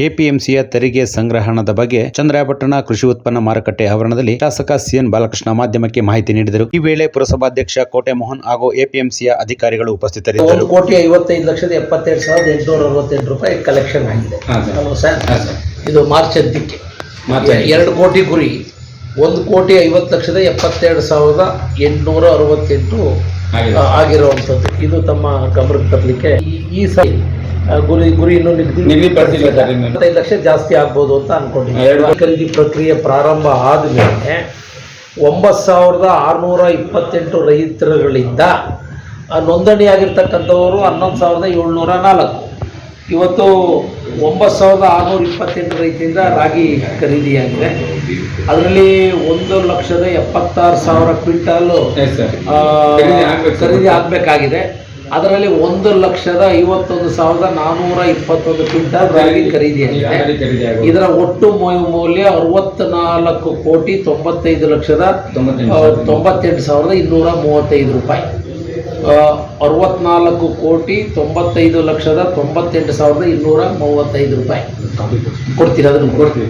ಎಪಿಎಂಸಿಯ ತೆರಿಗೆ ಸಂಗ್ರಹಣದ ಬಗ್ಗೆ ಚಂದ್ರಾಯಪಟ್ಟಣ ಕೃಷಿ ಉತ್ಪನ್ನ ಮಾರುಕಟ್ಟೆ ಆವರಣದಲ್ಲಿ ಶಾಸಕ ಸಿಎನ್ ಬಾಲಕೃಷ್ಣ ಮಾಧ್ಯಮಕ್ಕೆ ಮಾಹಿತಿ ನೀಡಿದರು. ಈ ವೇಳೆ ಪುರಸಭಾಧ್ಯಕ್ಷ ಕೋಟೆ ಮೋಹನ್ ಹಾಗೂ ಎಪಿಎಂಸಿಯ ಅಧಿಕಾರಿಗಳು ಉಪಸ್ಥಿತರಿದ್ದರು. ಒಂದು ಕೋಟಿ ಐವತ್ತೈದು ಲಕ್ಷದ ಎಪ್ಪತ್ತೆರಡು ಸಾವಿರದ ಎಂಟುನೂರ ಅರವತ್ತೆಂಟು ರೂಪಾಯಿ ಕಲೆಕ್ಷನ್ ಆಗಿದೆ. ಇದು ಮಾರ್ಚ್ ಅಂತ್ಯಕ್ಕೆ. ಎರಡು ಕೋಟಿ ಗುರಿ. ಒಂದು ಕೋಟಿ ಐವತ್ತು ಲಕ್ಷದ ಎಪ್ಪತ್ತೆರಡು ಸಾವಿರದ ಎಂಟುನೂರ ಅರವತ್ತೆಂಟು ಆಗಿರುವಂಥದ್ದು. ಇದು ತಮ್ಮ ಗಮನಕ್ಕೆ ತರಲಿಕ್ಕೆ ಈ- ಆ, ಗುರಿ ಗುರಿ ಇನ್ನೂ ನಿಗದಿ ನಿಗದಿಪಡಿಸಿಲ್ಲ ಸರ್ ಇನ್ನು. ಇಪ್ಪತ್ತೈದು ಲಕ್ಷ ಜಾಸ್ತಿ ಆಗ್ಬೋದು ಅಂತ ಅನ್ಕೊಂಡಿದ್ದೀನಿ. ಎರಡು- ಖರೀದಿ ಪ್ರಕ್ರಿಯೆ ಪ್ರಾರಂಭ ಆದಮೇಲೆ ಒಂಬತ್ತು ಸಾವಿರದ ಆರುನೂರ ಇಪ್ಪತ್ತೆಂಟು ರೈತರುಗಳಿಂದ ಆ, ನೋಂದಣಿಯಾಗಿರ್ತಕ್ಕಂಥವರು ಹನ್ನೊಂದು ಸಾವಿರದ ಏಳ್ನೂರ ನಾಲ್ಕು. ಇವತ್ತು ಒಂಬತ್ತು ಸಾವಿರದ ಆರುನೂರ ಇಪ್ಪತ್ತೆಂಟು ರೈತರಿಂದ ರಾಗಿ ಖರೀದಿಯಾಗಿದೆ. ಅದರಲ್ಲಿ ಒಂದು ಲಕ್ಷದ ಎಪ್ಪತ್ತಾರು ಸಾವಿರ ಕ್ವಿಂಟಾಲು ಎಸ್ ಸರ್. ಆ, ಖರೀದಿ ಆಗ್ಬೇಕು. ಖರೀದಿ ಆಗಬೇಕಾಗಿದೆ. ಅದರಲ್ಲಿ ಒಂದು ಲಕ್ಷದ ಐವತ್ತೊಂದು ಸಾವಿರದ ನಾನೂರ ಇಪ್ಪತ್ತೊಂದು ಕ್ವಿಂಟಲ್ ರಾಗಿ ಖರೀದಿಯಾಗಿದೆ. ಇದರ ಒಟ್ಟು ಮೌಲ್ಯ ಅರವತ್ನಾಲ್ಕು ಕೋಟಿ ತೊಂಬತ್ತೈದು ಲಕ್ಷದ ತೊಂಬತ್ತೆಂಟು ಸಾವಿರದ ಇನ್ನೂರ ಮೂವತ್ತೈದು ರೂಪಾಯಿ. ಅರವತ್ನಾಲ್ಕು ಕೋಟಿ ತೊಂಬತ್ತೈದು ಲಕ್ಷದ ತೊಂಬತ್ತೆಂಟು ಸಾವಿರದ ಇನ್ನೂರ ಮೂವತ್ತೈದು ರೂಪಾಯಿ. ಕೊಡ್ತೀರಾ ಅದನ್ನು? ಕೊಡ್ತೀವಿ.